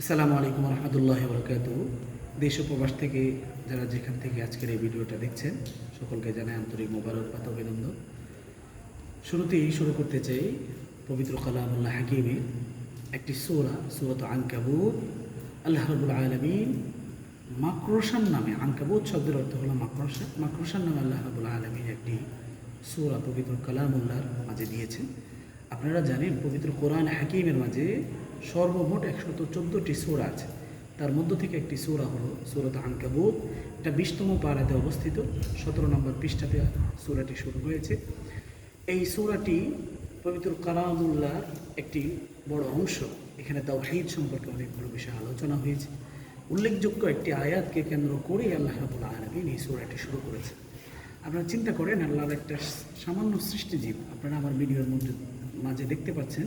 আসসালামু আলাইকুম রহমতুল্লাহ বরকাত দেশ উপবাস থেকে যারা যেখান থেকে আজকের এই ভিডিওটা দেখছেন, সকলকে জানাই আন্তরিক মোবারকবাদ অভিনন্দন। শুরুতেই শুরু করতে চাই পবিত্র কালামুল্লাহ হাকিমের একটি সোরা, সুরত আঙ্কাবুত আল্লাহ রবুল আলমিন মাকড়সান নামে আঙ্কাবুত শব্দের অর্থ হলো মাকড়সা। মাকড়সান নামে আল্লাহ রবুল আলমিন একটি সোরা পবিত্র কালামুল্লাহর মাঝে দিয়েছেন। আপনারা জানেন, পবিত্র কোরআন হাকিমের মাঝে সর্বমোট একশত চোদ্দোটি সোরা আছে। তার মধ্য থেকে একটি সোরা হলো সুরত আনকাবুত। এটা বিশতম পাড়াতে অবস্থিত। সতেরো নম্বর পৃষ্ঠাতে সুরাটি শুরু হয়েছে। এই সুরাটি পবিত্র কালামুল্লাহর একটি বড় অংশ। এখানে তাওহীদ সম্পর্কে অনেকগুলো বিষয় আলোচনা হয়েছে। উল্লেখযোগ্য একটি আয়াতকে কেন্দ্র করে আল্লাহ রাবুল আলমিন এই সুরাটি শুরু করেছে আপনারা চিন্তা করেন আল্লাহর একটা সামান্য সৃষ্টিজীব। আপনারা আমার ভিডিওর মধ্যে, মাঝে দেখতে পাচ্ছেন,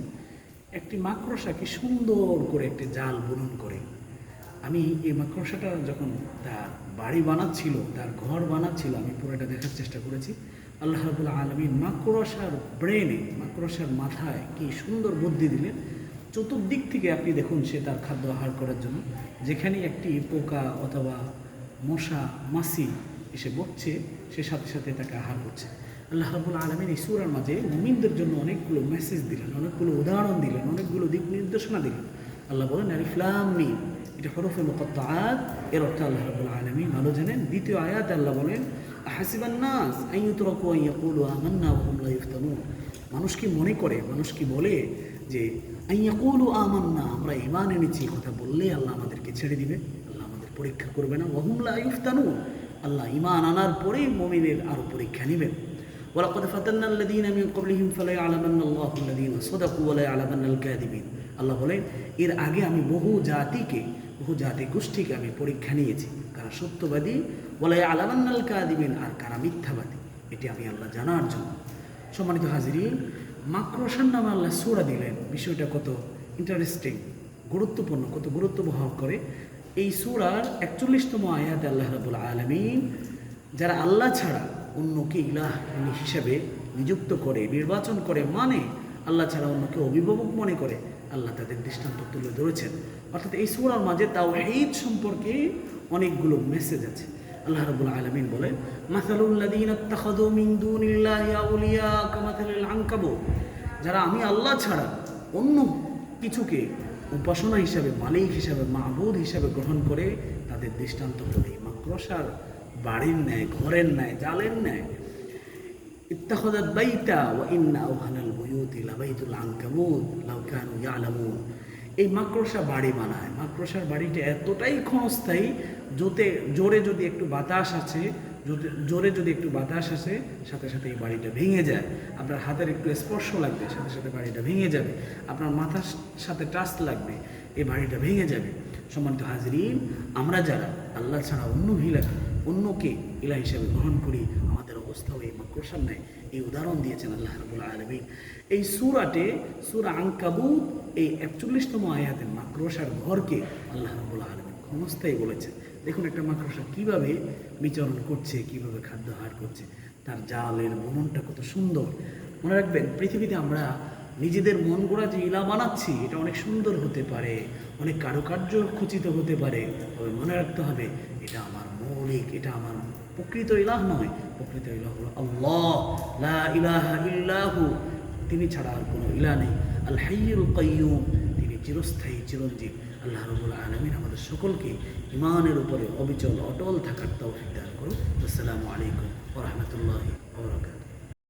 একটি মাকড়সা কি সুন্দর করে একটি জাল বুনন করে। আমি এই মাকড়সাটা যখন তার বাড়ি বানাচ্ছিল, তার ঘর বানাচ্ছিল, আমি পুরোটা দেখার চেষ্টা করেছি। আল্লাহ রাবুল্লাহ আলমিন মাকড়সার ব্রেনে মাকড়সার মাথায় কি সুন্দর বুদ্ধি দিলেন। চতুর্দিক থেকে আপনি দেখুন সে তার খাদ্য আহার করার জন্য। যেখানে একটি পোকা অথবা মশা, মাছি এসে বসছে সে সাথে সাথে তাকে আহার করছে। আল্লাহ রাবুল আলমিন এই সুরার মাঝে মুমিনদের জন্য অনেকগুলো মেসেজ দিলেন, অনেকগুলো উদাহরণ দিলেন, অনেকগুলো দিক নির্দেশনা দিলেন। আল্লাহ বলেন আলিফলাম মিম। এটা হরফে মুকত্তাআত এর অর্থ আল্লাহ রাবুল আলমিন ভালো জানেন। দ্বিতীয় আয়াত আল্লাহ বলেন হাসিবান নাস আইয়ুতরাকু আমান্না ওয়া হুম লা ইফতানুন। মানুষ কি মনে করে, মানুষ কি বলে যে আমান্না? আমরা ইমান এনেছি কথা বললে আল্লাহ আমাদেরকে ছেড়ে দিবে, আল্লাহ আমাদের পরীক্ষা করবে না। ওয়া হুম আল্লাহ ইমান আনার পরেই মুমিনের আরও পরীক্ষা নেবেন ولقد فتنا الذين من قبلهم فلا يعلمن الله الذين صدقوا ولا يعلمن الكاذبين আল্লাহ বলেন এর আগে আমি বহু জাতিকে বহু জাতি গোষ্ঠীকে আমি পরীক্ষা নিয়েছি কারা সত্যবাদী বলে আলামান্নাল কাদিবিন আর কারা মিথ্যাবাদী এটি আমি আল্লাহ জানার জন্য সম্মানিত হাজিরি মাক্রোসার নামে আল্লাহ সুরা দিলেন বিষয়টা কত ইন্টারেস্টিং গুরুত্বপূর্ণ কত গুরুত্ব বহন করে এই সুরার একচল্লিশতম আয়াত আল্লাহ রাবুল আলমিন, যারা আল্লাহ ছাড়া অন্যকে ইলাহ হিসেবে নিযুক্ত করে, নির্বাচন করে মানে আল্লাহ ছাড়া অন্যকে অভিভাবক মনে করে, আল্লাহ তাদের দৃষ্টান্ত তুলে ধরেছেন। অর্থাৎ এই সুরার মাঝে তাও ঈদ সম্পর্কে অনেকগুলো মেসেজ আছে। আল্লাহ রাবুল আলমিন বলেন আনকাবুত যারা আমি আল্লাহ ছাড়া অন্য কিছুকে উপাসনা হিসাবে, মালিক হিসাবে, মাহবুদ হিসাবে গ্রহণ করে তাদের দৃষ্টান্ত এই মাক্রসার বাড়ির ন্যায়, ঘরের ন্যায়, জালের ন্যায়। ইত্তাখাদাত বাইতা ওয়া ইন্না আওহানাল বুয়ুতি লাবাইতুল আনকাবুত লাউ কানু ইয়ালামুন। এই মাকড়সা বাড়ি বানায়। মাকড়সার বাড়িটা এতটাই ক্ষণস্থায়ী, জোতে জোরে যদি একটু বাতাস আছে জোরে যদি একটু বাতাস আসে, সাথে সাথে এই বাড়িটা ভেঙে যায়। আপনার হাতের একটু স্পর্শ লাগবে, সাথে সাথে বাড়িটা ভেঙে যাবে। আপনার মাথার সাথে টাচ লাগবে, এই বাড়িটা ভেঙে যাবে। সম্মানিত হাজরিন, আমরা যারা আল্লাহ ছাড়া অন্য হিলা অন্যকে ইলা হিসাবে গ্রহণ করি, আমাদের অবস্থাও এই মাকড়সার নেয় এই উদাহরণ দিয়েছেন আল্লাহ রবুল আলমিন। এই সুরাটে সুরা আঙ্কাবুত এই একচল্লিশতম আয়াতের মাকড়সার ঘরকে আল্লাহ রবুল আলমিন ক্ষমস্থায়ী বলেছেন। দেখুন একটা মাকড়সা কীভাবে বিচরণ করছে, কীভাবে খাদ্য হার করছে, তার জালের বুননটা কত সুন্দর। মনে রাখবেন, পৃথিবীতে আমরা নিজেদের মন গড়া যে ইলা বানাচ্ছি, এটা অনেক সুন্দর হতে পারে, অনেক কারুকার্য খচিত হতে পারে, তবে মনে রাখতে হবে, এটা আমার মৌলিক, এটা আমার প্রকৃত ইলাহ নয়। প্রকৃত ইলাহ হলো আল্লাহ ইলাহা তিনি ছাড়া আর কোনো ইলা নেই। আল হাইয়ুল কাইয়ুম, তিনি চিরস্থায়ী, চিরঞ্জীব। আল্লাহ রবুল আলমিন আমাদের সকলকে ইমানের উপরে অবিচল, অটল থাকার তৌফিক দান করুন আসসালামু আলাইকুম ওরহমতুল্লাহ ওবরাকাতুহু